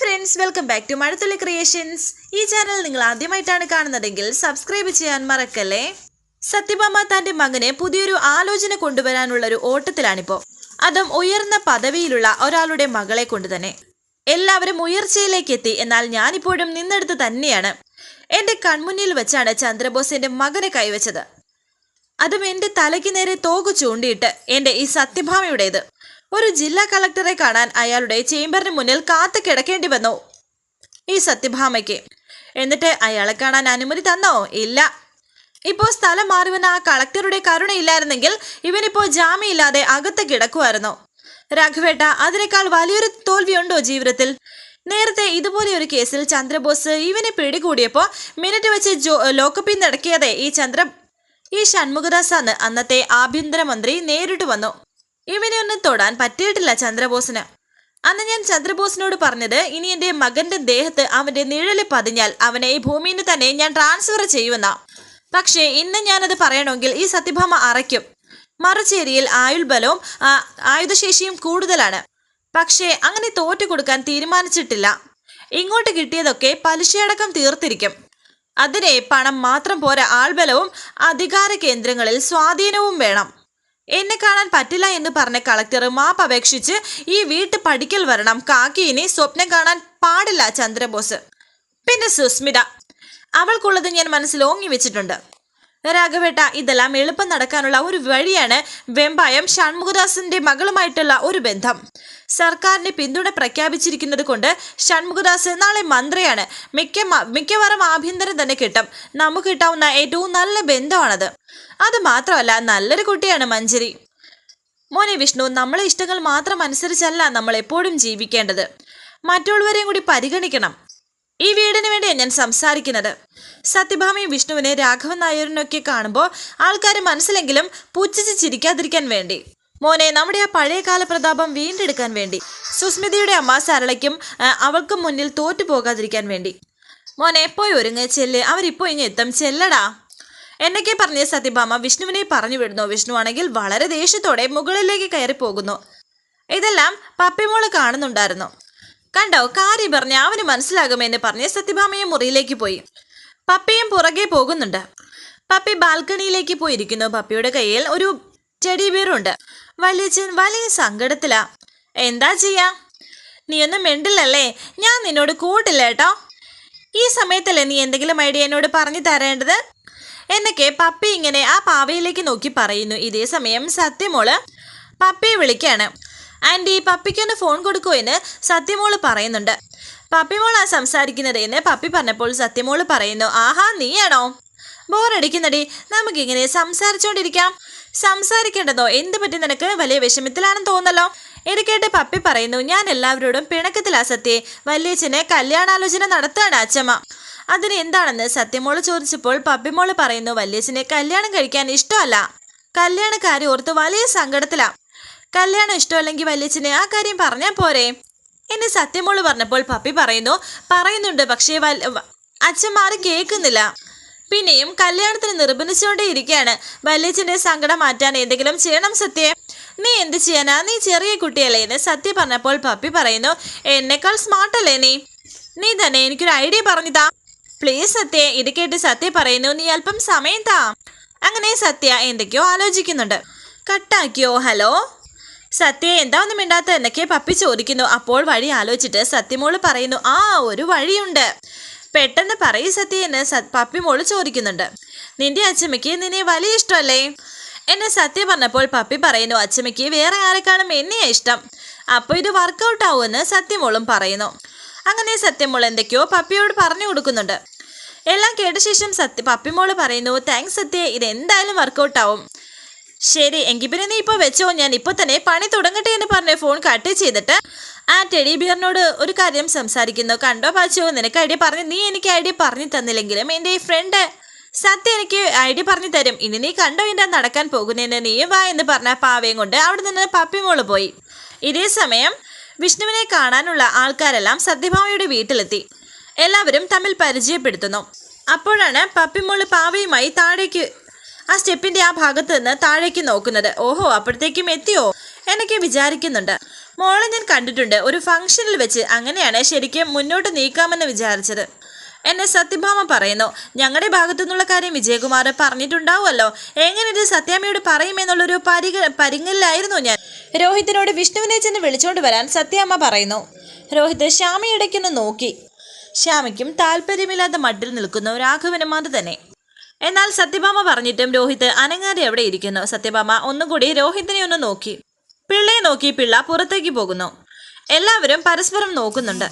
Friends welcome back to Mazhathulli creations ഈ channel നിങ്ങൾ ആദ്യമായിട്ടാണ് കാണുന്നതെങ്കിൽ സബ്സ്ക്രൈബ് ചെയ്യാൻ മറക്കല്ലേ? സത്യഭാമ തന്റെ മകനെ പുതിയൊരു ആലോചന കൊണ്ടുവരാനുള്ള ഒരു ഓട്ടത്തിലാണിപ്പോ. അതും ഉയർന്ന പദവിയിലുള്ള ഒരാളുടെ മകളെ കൊണ്ട് തന്നെ. എല്ലാവരും ഉയർച്ചയിലേക്ക് എത്തി എന്നാൽ ഞാനിപ്പോഴും നിന്നെടുത്ത് തന്നെയാണ്. എന്റെ കൺമുന്നിൽ വെച്ചാണ് ചന്ദ്രബോസിന്റെ മകനെ കൈവച്ചത്. അതും എന്റെ തലയ്ക്ക് നേരെ തോക്ക് ചൂണ്ടിയിട്ട് എന്റെ ഈ സത്യഭാമയുടേത്. ഒരു ജില്ലാ കളക്ടറെ കാണാൻ അയാളുടെ ചേംബറിന് മുന്നിൽ കാത്തു കിടക്കേണ്ടി വന്നു. ഈ സത്യഭാമയ്ക്ക്. എന്നിട്ട് അയാളെ കാണാൻ അനുമതി തന്നോ? ഇല്ല. ഇപ്പോ സ്ഥലം മാറിവന്ന ആ കളക്ടറുടെ കരുണയില്ലായിരുന്നെങ്കിൽ ഇവനിപ്പോ ജാമ്യമില്ലാതെ അകത്ത് കിടക്കുമായിരുന്നു. രാഘവേട്ട അതിനേക്കാൾ വലിയൊരു തോൽവിയുണ്ടോ ജീവിതത്തിൽ? നേരത്തെ ഇതുപോലെ ഒരു കേസിൽ ചന്ദ്രബോസ് ഇവനെ പിടികൂടിയപ്പോൾ മിനിറ്റ് വെച്ച് ജോ ലോക്കപ്പിൽ നടക്കിയതേ ഈ ചന്ദ്ര ഈ ഷൺമുഖദാസാന്ന് അന്നത്തെ ആഭ്യന്തരമന്ത്രി നേരിട്ട് വന്നു. ഇവനെ ഒന്നും തൊടാൻ പറ്റിയിട്ടില്ല ചന്ദ്രബോസിന്. അന്ന് ഞാൻ ചന്ദ്രബോസിനോട് പറഞ്ഞത് ഇനി എന്റെ മകന്റെ ദേഹത്ത് അവന്റെ നിഴൽ പതിഞ്ഞാൽ അവനെ ഈ ഭൂമിയിൽ തന്നെ ഞാൻ ട്രാൻസ്ഫർ ചെയ്യുമെന്ന. പക്ഷേ ഇന്ന് ഞാനത് പറയണമെങ്കിൽ ഈ സത്യഭാമ അറയ്ക്കും. മറുചേരിയിൽ ആയുൾബലവും ആയുധശേഷിയും കൂടുതലാണ്. പക്ഷേ അങ്ങനെ തോറ്റു കൊടുക്കാൻ തീരുമാനിച്ചിട്ടില്ല. ഇങ്ങോട്ട് കിട്ടിയതൊക്കെ പലിശയടക്കം തീർത്തിരിക്കും. അതിനെ പണം മാത്രം പോരാ ആൾബലവും അധികാര കേന്ദ്രങ്ങളിൽ സ്വാധീനവും വേണം. എന്നെ കാണാൻ പറ്റില്ല എന്ന് പറഞ്ഞ കളക്ടർ മാപ്പ് അപേക്ഷിച്ച് ഈ വീട്ട് പഠിക്കൽ വരണം. കാക്കി ഇനി സ്വപ്നം കാണാൻ പാടില്ല ചന്ദ്രബോസ്. പിന്നെ സുസ്മിത. അവൾക്കുള്ളത് ഞാൻ മനസ്സിൽ ഓങ്ങി വെച്ചിട്ടുണ്ട്. രാഘവേട്ട ഇതെല്ലാം എളുപ്പം നടക്കാനുള്ള ഒരു വഴിയാണ് വെമ്പായം ഷൺമുഖദാസിന്റെ മകളുമായിട്ടുള്ള ഒരു ബന്ധം. സർക്കാരിന്റെ പിന്തുണ പ്രഖ്യാപിച്ചിരിക്കുന്നത് കൊണ്ട് ഷൺമുഖദാസ് നാളെ മന്ത്രിയാണ്. മിക്ക മിക്കവാറും ആഭ്യന്തരം തന്നെ കിട്ടും. നമുക്ക് കിട്ടാവുന്ന ഏറ്റവും നല്ല ബന്ധമാണത്. അത് മാത്രമല്ല നല്ലൊരു കുട്ടിയാണ് മഞ്ജരി. മോനെ വിഷ്ണു നമ്മളെ ഇഷ്ടങ്ങൾ മാത്രം അനുസരിച്ചല്ല നമ്മൾ എപ്പോഴും ജീവിക്കേണ്ടത്. മറ്റുള്ളവരെയും കൂടി പരിഗണിക്കണം. ഈ വീടിന് വേണ്ടിയാണ് ഞാൻ സംസാരിക്കുന്നത്. സത്യഭാമയും വിഷ്ണുവിനെ രാഘവൻ നായരനൊക്കെ കാണുമ്പോൾ ആൾക്കാർ മനസ്സിലെങ്കിലും പുച്ഛിച്ച് ചിരിക്കാതിരിക്കാൻ വേണ്ടി. മോനെ നമ്മുടെ ആ പഴയകാല പ്രതാപം വീണ്ടെടുക്കാൻ വേണ്ടി. സുസ്മിതയുടെ അമ്മ സരളയ്ക്കും അവൾക്കും മുന്നിൽ തോറ്റു പോകാതിരിക്കാൻ വേണ്ടി. മോനെ പോയി ഒരുങ്ങ് ചെല്ല്. അവരിപ്പോ ഇങ്ങ് എത്തും. ചെല്ലടാ. എന്നൊക്കെ പറഞ്ഞ സത്യഭാമ വിഷ്ണുവിനെ പറഞ്ഞു വിടുന്നു. വിഷ്ണു ആണെങ്കിൽ വളരെ ദേഷ്യത്തോടെ മുകളിലേക്ക് കയറി പോകുന്നു ഇതെല്ലാം പപ്പിമോൾ കാണുന്നുണ്ടായിരുന്നു. കണ്ടോ കാര്യം പറഞ്ഞ അവന് മനസ്സിലാകുമെന്ന് പറഞ്ഞ് സത്യഭാമയും മുറിയിലേക്ക് പോയി. പപ്പയും പുറകെ പോകുന്നുണ്ട്. പപ്പി ബാൽക്കണിയിലേക്ക് പോയിരിക്കുന്നു. പപ്പിയുടെ കയ്യിൽ ഒരു ചെടി വീറുണ്ട് വലിയച്ഛൻ വലിയ സങ്കടത്തിലാ. എന്താ ചെയ്യാ? നീ നീയൊന്നും മിണ്ടില്ലല്ലേ? ഞാൻ നിന്നോട് കൂട്ടില്ല കേട്ടോ. ഈ സമയത്തല്ലേ നീ എന്തെങ്കിലും ഐഡിയ എന്നോട് പറഞ്ഞു തരേണ്ടത്? എന്നൊക്കെ പപ്പി ഇങ്ങനെ ആ പാവയിലേക്ക് നോക്കി പറയുന്നു. ഇതേ സമയം സത്യമോൾ പപ്പിയെ വിളിക്കാണ്. ആന്റി പപ്പിക്കൊന്ന് ഫോൺ കൊടുക്കൂ എന്ന് സത്യമോൾ പറയുന്നുണ്ട്. പപ്പിമോളാ സംസാരിക്കുന്നത് എന്ന് പപ്പി പറഞ്ഞപ്പോൾ സത്യമോൾ പറയുന്നു ആഹാ നീയാണോ? ബോറടിക്കുന്നടി നമുക്കിങ്ങനെ സംസാരിച്ചോണ്ടിരിക്കാം. സംസാരിക്കേണ്ടതോ? എന്ത് പറ്റി? നിനക്ക് വലിയ വിഷമത്തിലാണെന്ന് തോന്നല്ലോ ഇത് കേട്ട് പപ്പി പറയുന്നു ഞാൻ എല്ലാവരോടും പിണക്കത്തിലാ സത്യേ. വല്യച്ഛനെ കല്യാണാലോചന നടത്തുകയാണ് അച്ഛമ്മ. അതിന് എന്താണെന്ന് സത്യമോൾ ചോദിച്ചപ്പോൾ പപ്പിമോൾ പറയുന്നു വല്യച്ഛനെ കല്യാണം കഴിക്കാൻ ഇഷ്ടമല്ല. കല്യാണക്കാരി ഓർത്ത് വലിയ സങ്കടത്തിലാ. കല്യാണം ഇഷ്ടമല്ലെങ്കിൽ വല്യച്ഛനെ ആ കാര്യം പറഞ്ഞാൽ പോരെ. എന്നെ സത്യമോൾ പറഞ്ഞപ്പോൾ പപ്പി പറയുന്നു പറയുന്നുണ്ട് പക്ഷേ അച്ഛന്മാരും കേൾക്കുന്നില്ല. പിന്നെയും കല്യാണത്തിന് നിർബന്ധിച്ചുകൊണ്ടേ ഇരിക്കുകയാണ് വല്യച്ഛന്റെ സങ്കടം മാറ്റാൻ എന്തെങ്കിലും ചെയ്യണം സത്യം. നീ എന്ത് ചെയ്യാനാ? നീ ചെറിയ കുട്ടിയല്ലേ എന്ന് സത്യ പറഞ്ഞപ്പോൾ പപ്പി പറയുന്നു എന്നെക്കാൾ സ്മാർട്ടല്ലേ നീ? നീ തന്നെ എനിക്കൊരു ഐഡിയ പറഞ്ഞു താ. പ്ലീസ് സത്യ ഇത് കേട്ട് സത്യ പറയുന്നു നീ അല്പം സമയം താ. അങ്ങനെ സത്യ എന്തൊക്കെയോ ആലോചിക്കുന്നുണ്ട്. കട്ടാക്കിയോ? ഹലോ? സത്യ എന്താ ഒന്നും മിണ്ടാത്ത എന്നൊക്കെ പപ്പി ചോദിക്കുന്നു. അപ്പോൾ വഴി ആലോചിച്ചിട്ട് സത്യമോൾ പറയുന്നു ആ ഒരു വഴിയുണ്ട്. പെട്ടെന്ന് പറയൂ സത്യ എന്ന് പപ്പി മോൾ ചോദിക്കുന്നുണ്ട്. നിന്റെ അച്ഛമ്മയ്ക്ക് നിന്നെ വലിയ ഇഷ്ടമല്ലേ? എന്നെ സത്യ പറഞ്ഞപ്പോൾ പപ്പി പറയുന്നു അച്ഛമ്മയ്ക്ക് വേറെ ആരെക്കാളും എന്നെയാ ഇഷ്ടം. അപ്പോൾ ഇത് വർക്കൗട്ട് ആവുമെന്ന് സത്യമോളും പറയുന്നു. അങ്ങനെ സത്യമോൾ എന്തൊക്കെയോ പപ്പിയോട് പറഞ്ഞു കൊടുക്കുന്നുണ്ട്. എല്ലാം കേട്ട ശേഷം സത്യ പപ്പിമോൾ പറയുന്നു താങ്ക്സ് സത്യ ഇത് എന്തായാലും വർക്കൗട്ട് ആവും. ശരി എങ്കിൽ പിന്നെ നീ ഇപ്പോൾ വെച്ചോ. ഞാൻ ഇപ്പോൾ തന്നെ പണി തുടങ്ങട്ടെ എന്ന് പറഞ്ഞ ഫോൺ കട്ട് ചെയ്തിട്ട് ആ ടെഡി ബിയറിനോട് ഒരു കാര്യം സംസാരിക്കുന്നു. കണ്ടോ പാച്ചോ? നിനക്ക് ഐഡിയ പറഞ്ഞു നീ എനിക്ക് ഐഡിയ പറഞ്ഞു തന്നില്ലെങ്കിലും എന്റെ ഈ ഫ്രണ്ട് സത്യ എനിക്ക് ഐഡിയ പറഞ്ഞു തരും. ഇനി നീ കണ്ടോ എന്റെ നടക്കാൻ പോകുന്നതിന് നീ വാ എന്ന് പറഞ്ഞ പാവയും കൊണ്ട് അവിടെ നിന്ന് പപ്പിമോൾ പോയി. ഇതേ സമയം വിഷ്ണുവിനെ കാണാനുള്ള ആൾക്കാരെല്ലാം സത്യഭാമയുടെ വീട്ടിലെത്തി. എല്ലാവരും തമ്മിൽ പരിചയപ്പെടുത്തുന്നു. അപ്പോഴാണ് പപ്പിമോൾ പാവയുമായി താഴേക്ക് ആ സ്റ്റെപ്പിന്റെ ആ ഭാഗത്ത് നിന്ന് താഴേക്ക് നോക്കുന്നത്. ഓഹോ അപ്പോഴത്തേക്കും എത്തിയോ? എന്നൊക്കെ വിചാരിക്കുന്നുണ്ട്. മോളെ ഞാൻ കണ്ടിട്ടുണ്ട്. ഒരു ഫംഗ്ഷനിൽ വെച്ച് അങ്ങനെയാണ് ശരിക്കും മുന്നോട്ട് നീക്കാമെന്ന് വിചാരിച്ചത്. എന്നെ സത്യഭാമ പറയുന്നു. ഞങ്ങളുടെ ഭാഗത്തു നിന്നുള്ള കാര്യം വിജയകുമാർ പറഞ്ഞിട്ടുണ്ടാവുമല്ലോ. എങ്ങനെ ഇത് സത്യാമ്മയോട് പറയുമെന്നുള്ളൊരു പരിഗ പരിങ്ങലിലായിരുന്നു ഞാൻ. രോഹിത്തിനോട് വിഷ്ണുവിനെ ചെന്ന് വിളിച്ചോണ്ട് വരാൻ സത്യാമ്മ പറയുന്നു. രോഹിത് ശ്യാമയിടയ്ക്കൊന്ന് നോക്കി. ശ്യാമയ്ക്കും താല്പര്യമില്ലാത്ത മട്ടിൽ നിൽക്കുന്നു രാഘവനും അത് തന്നെ. എന്നാൽ സത്യഭാമ പറഞ്ഞിട്ടും രോഹിത് അനങ്ങാതെ അവിടെ ഇരിക്കുന്നു. സത്യഭാമ ഒന്നുകൂടി രോഹിത്തിനെ ഒന്ന് നോക്കി. പിള്ളയെ നോക്കി പിള്ള പുറത്തേക്ക് പോകുന്നു. എല്ലാവരും പരസ്പരം നോക്കുന്നുണ്ട്.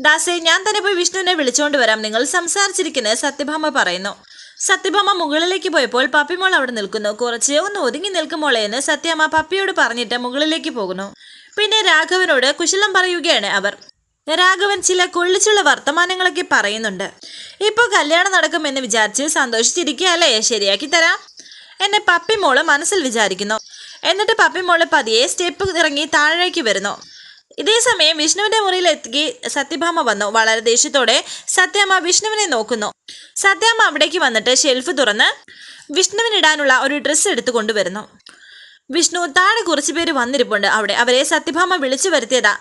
ദാസേ ഞാൻ തന്നെ പോയി വിഷ്ണുവിനെ വിളിച്ചുകൊണ്ട് വരാം. നിങ്ങൾ സംസാരിച്ചിരിക്കുന്നത് സത്യഭാമ പറയുന്നു. സത്യഭാമ മുകളിലേക്ക് പോയപ്പോൾ പപ്പിമോൾ അവിടെ നിൽക്കുന്നു. കുറച്ച് ഒന്ന് ഒതുങ്ങി നിൽക്കുമോളെ എന്ന് സത്യമ്മ പപ്പിയോട് പറഞ്ഞിട്ട് മുകളിലേക്ക് പോകുന്നു. പിന്നെ രാഘവനോട് കുശലം പറയുകയാണ് അവർ. രാഘവൻ ചില കൊള്ളിച്ചുള്ള വർത്തമാനങ്ങളൊക്കെ പറയുന്നുണ്ട്. ഇപ്പോൾ കല്യാണം നടക്കുമെന്ന് വിചാരിച്ച് സന്തോഷിച്ചിരിക്കുകയല്ലേ ശരിയാക്കി തരാം. എന്നെ പപ്പിമോൾ മനസ്സിൽ വിചാരിക്കുന്നു. എന്നിട്ട് പപ്പിമോൾ പതിയെ സ്റ്റെപ്പ് ഇറങ്ങി താഴേക്ക് വരുന്നു. ഇതേ സമയം വിഷ്ണുവിന്റെ മുറിയിൽ എത്തി സത്യഭാമ വന്നു. വളരെ ദേഷ്യത്തോടെ സത്യാമ്മ വിഷ്ണുവിനെ നോക്കുന്നു. സത്യാമ്മ അവിടേക്ക് വന്നിട്ട് ഷെൽഫ് തുറന്ന് വിഷ്ണുവിനിടാനുള്ള ഒരു ഡ്രസ്സ് എടുത്തു കൊണ്ടുവരുന്നു. വിഷ്ണു താഴെ കുറച്ചു പേര് വന്നിരിപ്പുണ്ട് അവിടെ. അവരെ സത്യഭാമ വിളിച്ചു വരുത്തിയതാ.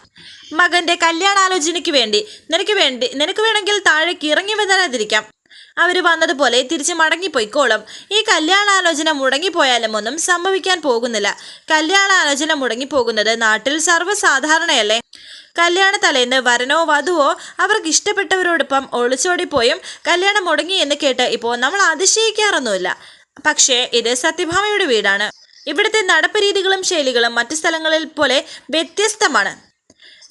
മകന്റെ കല്യാണാലോചനയ്ക്ക് വേണ്ടി. നിനക്ക് വേണ്ടി. നിനക്ക് വേണമെങ്കിൽ താഴേക്ക് ഇറങ്ങി വരാതിരിക്കാം. അവർ വന്നതുപോലെ തിരിച്ച് മടങ്ങിപ്പോയിക്കോളും ഈ കല്യാണാലോചന മുടങ്ങിപ്പോയാലും ഒന്നും സംഭവിക്കാൻ പോകുന്നില്ല. കല്യാണാലോചന മുടങ്ങിപ്പോകുന്നത് നാട്ടിൽ സർവസാധാരണയല്ലേ? കല്യാണ തലേന്ന് വരനോ വധുവോ അവർക്ക് ഇഷ്ടപ്പെട്ടവരോടൊപ്പം ഒളിച്ചോടിപ്പോയും കല്യാണം മുടങ്ങി എന്ന് കേട്ട് ഇപ്പോൾ നമ്മൾ അതിശയിക്കാറൊന്നുമില്ല. പക്ഷേ ഇത് സത്യഭാമയുടെ വീടാണ്. ഇവിടുത്തെ നടപ്പ് രീതികളും ശൈലികളും മറ്റു സ്ഥലങ്ങളിൽ പോലെ വ്യത്യസ്തമാണ്.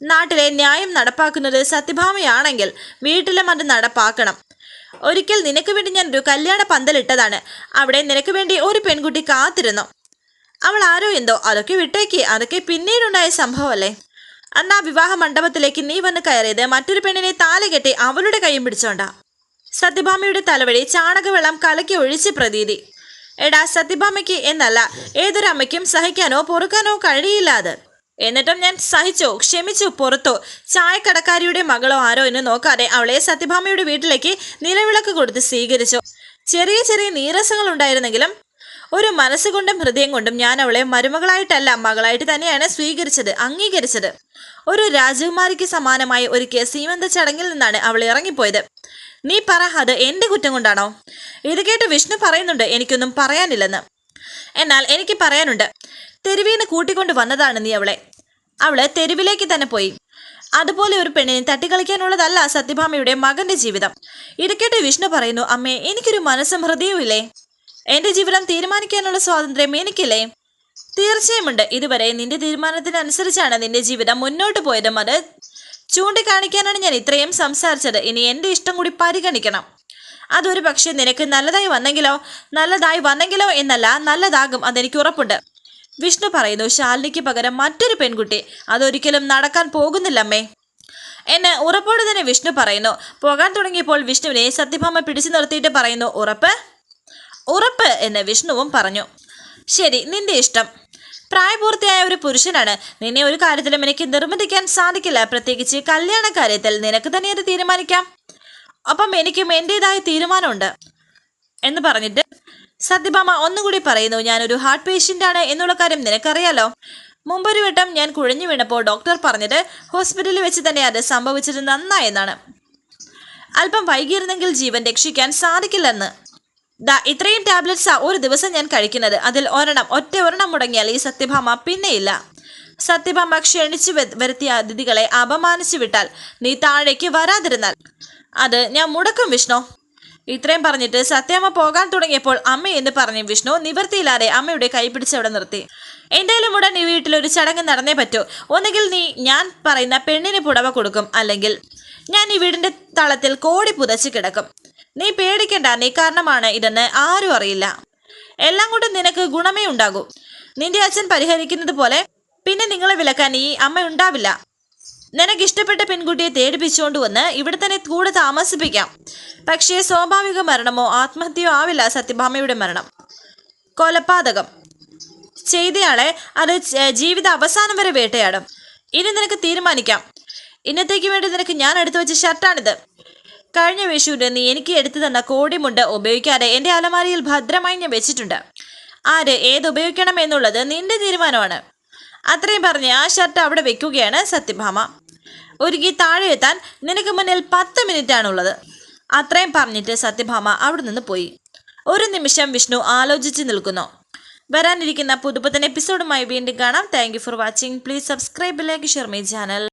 നാട്ടിലെ ന്യായം നടപ്പാക്കുന്നത് സത്യഭാമയാണെങ്കിൽ വീട്ടിലും അത് നടപ്പാക്കണം. ഒരിക്കൽ നിനക്ക് വേണ്ടി ഞാൻ ഒരു കല്യാണ പന്തലിട്ടതാണ് അവിടെ നിനക്ക് വേണ്ടി ഒരു പെൺകുട്ടി കാത്തിരുന്നു. അവൾ ആരോ എന്തോ അതൊക്കെ വിട്ടേക്ക്. അതൊക്കെ പിന്നീടുണ്ടായ സംഭവമല്ലേ? അന്ന് ആ വിവാഹ മണ്ഡപത്തിലേക്ക് നീ വന്ന് കയറിയത് മറ്റൊരു പെണ്ണിനെ താലകെട്ടി അവളുടെ കൈയും പിടിച്ചോണ്ട. സത്യഭാമയുടെ തലവഴി ചാണകവെള്ളം കലക്കി ഒഴിച്ച് പ്രതീതി. എടാ സത്യഭാമയ്ക്ക് എന്നല്ല ഏതൊരു അമ്മയ്ക്കും സഹിക്കാനോ പൊറുക്കാനോ കഴിയില്ല അത്. എന്നിട്ടും ഞാൻ സഹിച്ചു ക്ഷമിച്ചു പുറത്തു? ചായക്കടക്കാരിയുടെ മകളോ ആരോ എന്ന് നോക്കാതെ അവളെ സത്യഭാമയുടെ വീട്ടിലേക്ക് നിലവിളക്ക് കൊടുത്ത് സ്വീകരിച്ചു? ചെറിയ ചെറിയ നീരസങ്ങൾ ഉണ്ടായിരുന്നെങ്കിലും ഒരു മനസ്സുകൊണ്ടും ഹൃദയം കൊണ്ടും ഞാൻ അവളെ മരുമകളായിട്ടല്ല മകളായിട്ട് തന്നെയാണ് സ്വീകരിച്ചത് അംഗീകരിച്ചത്. ഒരു രാജകുമാരിക്ക് സമാനമായ ഒരു സീമന്ത ചടങ്ങിൽ നിന്നാണ് അവൾ ഇറങ്ങിപ്പോയത്. നീ പറ അത് എന്റെ കുറ്റം കൊണ്ടാണോ? ഇത് കേട്ട് വിഷ്ണു പറയുന്നുണ്ട് എനിക്കൊന്നും പറയാനില്ലെന്ന്. എന്നാൽ എനിക്ക് പറയാനുണ്ട് തെരുവിൽ നിന്ന് കൂട്ടിക്കൊണ്ട് വന്നതാണ് നീ അവളെ. അവൾ തെരുവിലേക്ക് തന്നെ പോയി. അതുപോലെ ഒരു പെണ്ണിനെ തട്ടിക്കളിക്കാനുള്ളതല്ല സത്യഭാമയുടെ മകന്റെ ജീവിതം. ഇത് കേട്ട് വിഷ്ണു പറയുന്നു അമ്മേ എനിക്കൊരു മനസ്സും ഹൃദയവും ഇല്ലേ? എന്റെ ജീവിതം തീരുമാനിക്കാനുള്ള സ്വാതന്ത്ര്യം എനിക്കില്ലേ? തീർച്ചയായുമുണ്ട് ഇതുവരെ നിന്റെ തീരുമാനത്തിനനുസരിച്ചാണ് നിന്റെ ജീവിതം മുന്നോട്ട് പോയതും അത് ചൂണ്ടിക്കാണിക്കാനാണ് ഞാൻ ഇത്രയും സംസാരിച്ചത്. ഇനി എന്റെ ഇഷ്ടം കൂടി പരിഗണിക്കണം. അതൊരു പക്ഷേ നിനക്ക് നല്ലതായി വന്നെങ്കിലോ? നല്ലതായി വന്നെങ്കിലോ എന്നല്ല നല്ലതാകും അതെനിക്ക് ഉറപ്പുണ്ട്. വിഷ്ണു പറയുന്നു ശാലിനിക്ക് പകരം മറ്റൊരു പെൺകുട്ടി. അതൊരിക്കലും നടക്കാൻ പോകുന്നില്ലമ്മേ. എന്നെ ഉറപ്പോടെ തന്നെ വിഷ്ണു പറയുന്നു. പോകാൻ തുടങ്ങിയപ്പോൾ വിഷ്ണുവിനെ സത്യഭാമ പിടിച്ചു നിർത്തിയിട്ട് പറയുന്നു ഉറപ്പ്? ഉറപ്പ് എന്ന് വിഷ്ണുവും പറഞ്ഞു. ശരി നിന്റെ ഇഷ്ടം. പ്രായപൂർത്തിയായ ഒരു പുരുഷനാണ്. നിന്നെ ഒരു കാര്യത്തിലും എനിക്ക് നിർബന്ധിക്കാൻ സാധിക്കില്ല. പ്രത്യേകിച്ച് കല്യാണ കാര്യത്തിൽ നിനക്ക് തന്നെ അത് തീരുമാനിക്കാം. ഒപ്പം എനിക്കും എന്റെതായ തീരുമാനമുണ്ട്. എന്ന് പറഞ്ഞിട്ട് സത്യഭാമ ഒന്നുകൂടി പറയുന്നു ഞാനൊരു ഹാർട്ട് പേഷ്യന്റ് ആണ് എന്നുള്ള കാര്യം നിനക്കറിയാലോ? മുമ്പൊരു വട്ടം ഞാൻ കുഴഞ്ഞു വീണപ്പോൾ ഡോക്ടർ പറഞ്ഞത് ഹോസ്പിറ്റലിൽ വെച്ച് തന്നെ അത് സംഭവിച്ചത് നന്നായെന്നാണ്. അല്പം വൈകിയിരുന്നെങ്കിൽ ജീവൻ രക്ഷിക്കാൻ സാധിക്കില്ലെന്ന്. ദാ ഇത്രയും ടാബ്ലറ്റ്സാ ഒരു ദിവസം ഞാൻ കഴിക്കുന്നത്. അതിൽ ഒരെണ്ണം ഒറ്റ ഒരെണ്ണം മുടങ്ങിയാൽ ഈ സത്യഭാമ പിന്നെയില്ല. സത്യഭാമ ക്ഷണിച്ചു വരുത്തിയ അതിഥികളെ അപമാനിച്ചു വിട്ടാൽ നീ താഴേക്ക് വരാതിരുന്നാൽ. അത് ഞാൻ മുടക്കും വിഷ്ണു. ഇത്രയും പറഞ്ഞിട്ട് സത്യമ്മ പോകാൻ തുടങ്ങിയപ്പോൾ അമ്മ എന്ന് പറഞ്ഞു വിഷ്ണു നിവർത്തിയില്ലാതെ അമ്മയുടെ കൈ പിടിച്ചവിടെ നിർത്തി. എന്തായാലും ഉടൻ ഈ വീട്ടിൽ ഒരു ചടങ്ങ് നടന്നേ പറ്റൂ. ഒന്നുകിൽ നീ ഞാൻ പറയുന്ന പെണ്ണിന് പുടവ കൊടുക്കും അല്ലെങ്കിൽ ഞാൻ ഈ വീടിന്റെ തളത്തിൽ കോടി പുതച്ച് കിടക്കും. നീ പേടിക്കണ്ട നീ കാരണമാണ് ഇതെന്ന് ആരും അറിയില്ല. എല്ലാം കൊണ്ടും നിനക്ക് ഗുണമേ ഉണ്ടാകൂ. നിന്റെ അച്ഛൻ പരിഹരിക്കുന്നത് പോലെ പിന്നെ നിങ്ങളെ വിലക്കാൻ ഈ അമ്മ ഉണ്ടാവില്ല. നിനക്ക് ഇഷ്ടപ്പെട്ട പെൺകുട്ടിയെ തേടിപ്പിച്ചുകൊണ്ട് വന്ന് ഇവിടെ തന്നെ കൂടെ താമസിപ്പിക്കാം. പക്ഷേ സ്വാഭാവിക മരണമോ ആത്മഹത്യയോ ആവില്ല സത്യഭാമയുടെ മരണം. കൊലപാതകം. ചെയ്തയാളെ അത് ജീവിത അവസാനം വരെ വേട്ടയാടും. ഇനി നിനക്ക് തീരുമാനിക്കാം. ഇന്നത്തേക്ക് വേണ്ടി നിനക്ക് ഞാൻ എടുത്തു വെച്ച ഷർട്ടാണിത്. കഴിഞ്ഞ വിഷുവിന് നീ എനിക്ക് എടുത്തു തന്ന കോടിമുണ്ട് ഉപയോഗിക്കാതെ എന്റെ അലമാരിയിൽ ഭദ്രമായി ഞാൻ വെച്ചിട്ടുണ്ട്. ആര് ഏത് ഉപയോഗിക്കണം എന്നുള്ളത് നിന്റെ തീരുമാനമാണ്. അത്രയും പറഞ്ഞ് ആ ഷർട്ട് അവിടെ വെക്കുകയാണ് സത്യഭാമ. ഒരുക്കി താഴെ എത്താൻ നിനക്ക് മുന്നിൽ പത്ത് മിനിറ്റ് ആണുള്ളത് അത്രയും പറഞ്ഞിട്ട് സത്യഭാമ അവിടെ നിന്ന് പോയി. ഒരു നിമിഷം വിഷ്ണു ആലോചിച്ച് നിൽക്കുന്നു. വരാനിരിക്കുന്ന പുതുപുത്തൻ എപ്പിസോഡുമായി വീണ്ടും കാണാം. Thank for watching please subscribe like share my channel